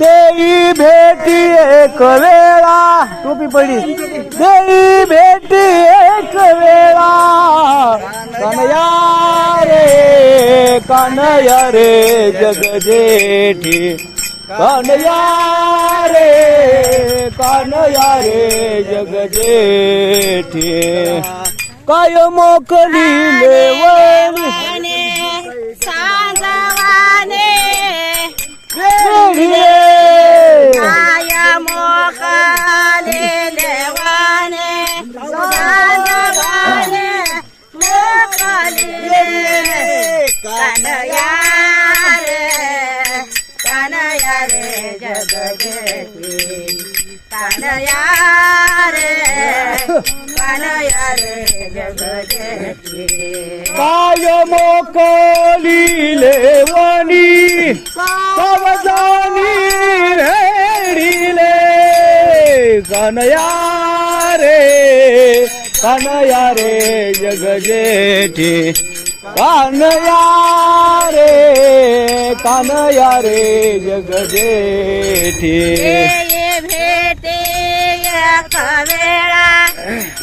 देई भेटी एक वेला टोपी पड़ी देई भेटी एक वेला कन्हैया रे कन्हैया रे जग जेठी कन्हैया रे कन्हैया रे जग जेठी काय मोकली सांजवाने. काय मोकले देवाने सांजवाने मोकले कनया रे कनया रे जगजेती કાનયા રે જગ જેઠી કાય મોકલી લેવાની કવદાની રેડી લે. કનૈયા રે કનૈયા રે જગ જેઠી કાનયા રે કાનયા રે જગ જેઠી દેય ભેટે એક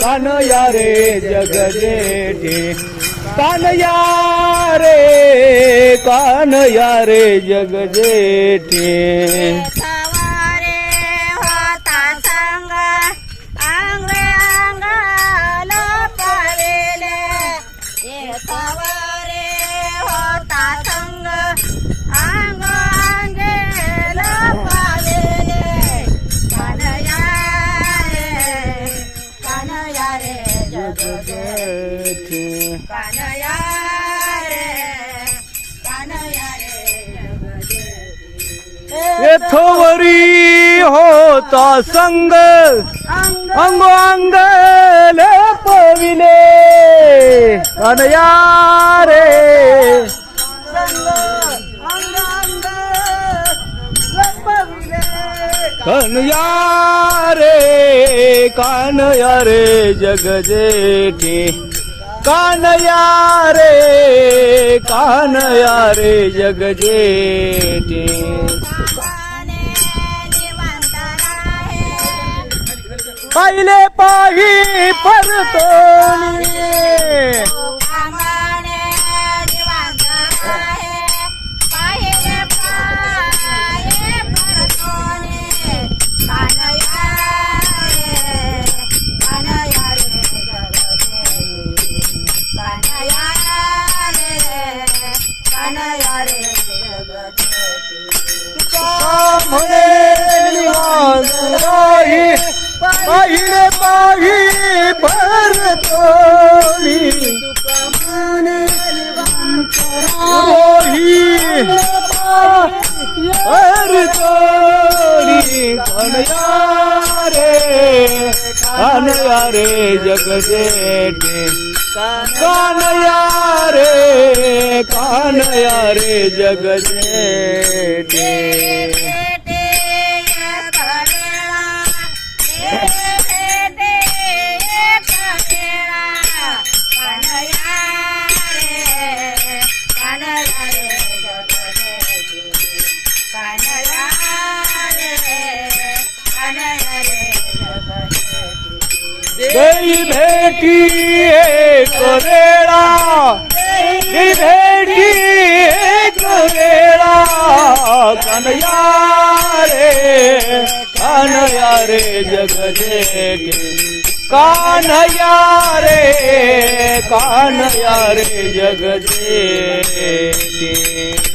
કાનયા રે કાનયા રે જગ જેઠી કાનયા રે કાનયા રે જગ थोवरी होता संग. अंग अंगल पविले. अनया रे. कनया रे कानया रे जग जेठी. कानया रे कानया रे जग जेठी. पहिले पाही परतोली પાહી પરતોની રોહી પરતોની કનૈયા રે કનૈયા રે જગ જેઠી કાનૈયા રે देई भेटी कोरेड़ा देई भेटी कोरेड़ा कन्हैया रे कन्हैया रे, जग देख। कन्हैया रे कन्हैया रे, जग देख।